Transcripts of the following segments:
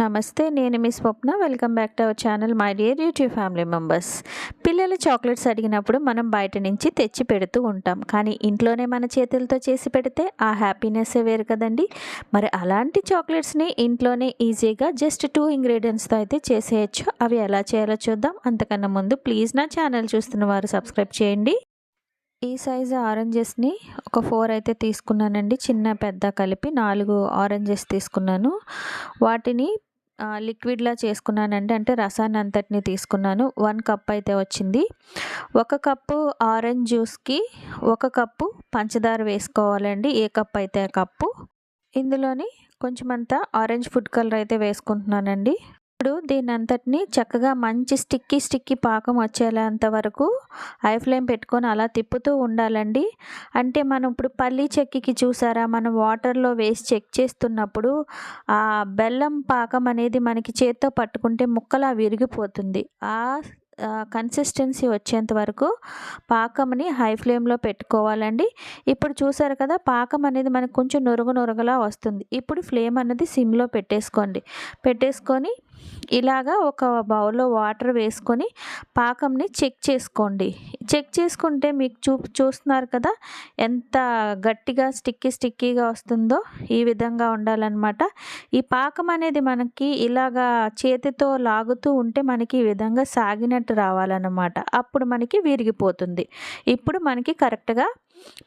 నమస్తే నేను మీ Swapna. Welcome back to our channel my dear YouTube family members. పిల్లలు chocolates అడిగినప్పుడు మనం బయట నుంచి తెచ్చి పెడుతూ ఉంటాం. కానీ ఇంట్లోనే మన చేతులతో చేసి పెడితే ఆ హ్యాపీనెస్సే వేరు కదండి. మరి అలాంటి చాక్లెట్స్ని ఇంట్లోనే ఈజీగా జస్ట్ టూ ఇంగ్రీడియంట్స్తో అయితే చేసేయచ్చు. అవి ఎలా చేయాలో చూద్దాం. అంతకన్నా ముందు ప్లీజ్ నా ఛానల్ చూస్తున్న వారు సబ్స్క్రైబ్ చేయండి. ఈ సైజు ఆరెంజెస్ని ఒక ఫోర్ అయితే తీసుకున్నానండి. చిన్న పెద్ద కలిపి నాలుగు ఆరెంజెస్ తీసుకున్నాను. వాటిని లిక్విడ్లా చేసుకున్నానండి అంటే రసాన్ని అంతటిని తీసుకున్నాను. వన్ కప్ అయితే వచ్చింది. ఒక కప్పు ఆరెంజ్ జ్యూస్కి ఒక కప్పు పంచదార వేసుకోవాలండి. ఏ కప్ అయితే ఆ కప్పు. ఇందులోని కొంచెం అంతా ఆరెంజ్ ఫుడ్ కలర్ అయితే వేసుకుంటున్నానండి. ఇప్పుడు దీని అంతటిని చక్కగా మంచి స్టిక్కీ స్టిక్కీ పాకం వచ్చేంత వరకు హై ఫ్లేమ్ పెట్టుకొని అలా తిప్పుతూ ఉండాలండి. అంటే మనం ఇప్పుడు పల్లీ చెక్కికి చూసారా? మనం వాటర్లో వేసి చెక్ చేస్తున్నప్పుడు ఆ బెల్లం పాకం అనేది మనకి చేత్తో పట్టుకుంటే ముక్కలా విరిగిపోతుంది. ఆ కన్సిస్టెన్సీ వచ్చేంత వరకు పాకంని హై ఫ్లేమ్లో పెట్టుకోవాలండి. ఇప్పుడు చూసారు కదా పాకం అనేది మనకు కొంచెం నొరుగు నొరగలా వస్తుంది. ఇప్పుడు ఫ్లేమ్ అనేది సిమ్లో పెట్టేసుకోండి. పెట్టేసుకొని ఇలాగా ఒక బౌల్లో వాటర్ వేసుకొని పాకంని చెక్ చేసుకోండి. చెక్ చేసుకుంటే మీకు చూ చూస్తున్నారు కదా ఎంత గట్టిగా స్టిక్కీ స్టిక్కీగా వస్తుందో ఈ విధంగా ఉండాలన్నమాట. ఈ పాకం అనేది మనకి ఇలాగా చేతితో లాగుతూ ఉంటే మనకి ఈ విధంగా సాగినట్టు రావాలన్నమాట. అప్పుడు మనకి విరిగిపోతుంది. ఇప్పుడు మనకి కరెక్ట్గా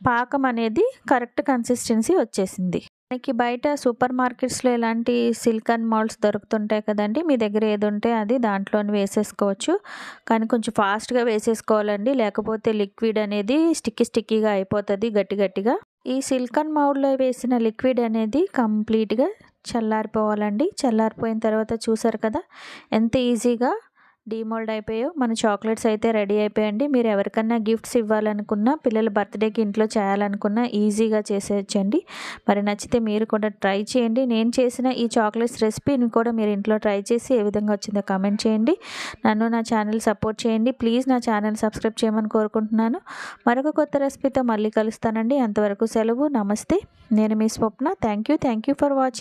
పాకం అనేది కరెక్ట్ కన్సిస్టెన్సీ వచ్చేసింది. మనకి బయట సూపర్ మార్కెట్స్లో ఇలాంటి సిల్కన్ మాల్స్ దొరుకుతుంటాయి కదండి మీ దగ్గర ఏది ఉంటే అది దాంట్లోని వేసేసుకోవచ్చు. కానీ కొంచెం ఫాస్ట్గా వేసేసుకోవాలండి లేకపోతే లిక్విడ్ అనేది స్టిక్కీ స్టిక్కీగా అయిపోతుంది గట్టి గట్టిగా. ఈ సిల్కన్ మౌడ్లో వేసిన లిక్విడ్ అనేది కంప్లీట్గా చల్లారిపోవాలండి. చల్లారిపోయిన తర్వాత చూసారు కదా ఎంత ఈజీగా డీమోల్డ్ అయిపోయాయో మన చాక్లెట్స్ అయితే రెడీ అయిపోయండి. మీరు ఎవరికన్నా గిఫ్ట్స్ ఇవ్వాలనుకున్నా పిల్లల బర్త్డేకి ఇంట్లో చేయాలనుకున్నా ఈజీగా చేసేయచ్చండి. మరి నచ్చితే మీరు కూడా ట్రై చేయండి. నేను చేసిన ఈ చాక్లెట్స్ రెసిపీని కూడా మీరు ఇంట్లో ట్రై చేసి ఏ విధంగా వచ్చిందో కామెంట్ చేయండి. నన్ను నా ఛానల్ సపోర్ట్ చేయండి. ప్లీజ్ నా ఛానల్ సబ్స్క్రైబ్ చేయమని కోరుకుంటున్నాను. మరొక కొత్త రెసిపీతో మళ్ళీ కలుస్తానండి. అంతవరకు సెలవు. నమస్తే. నేను మీ Swapna. Thank you thank you for watching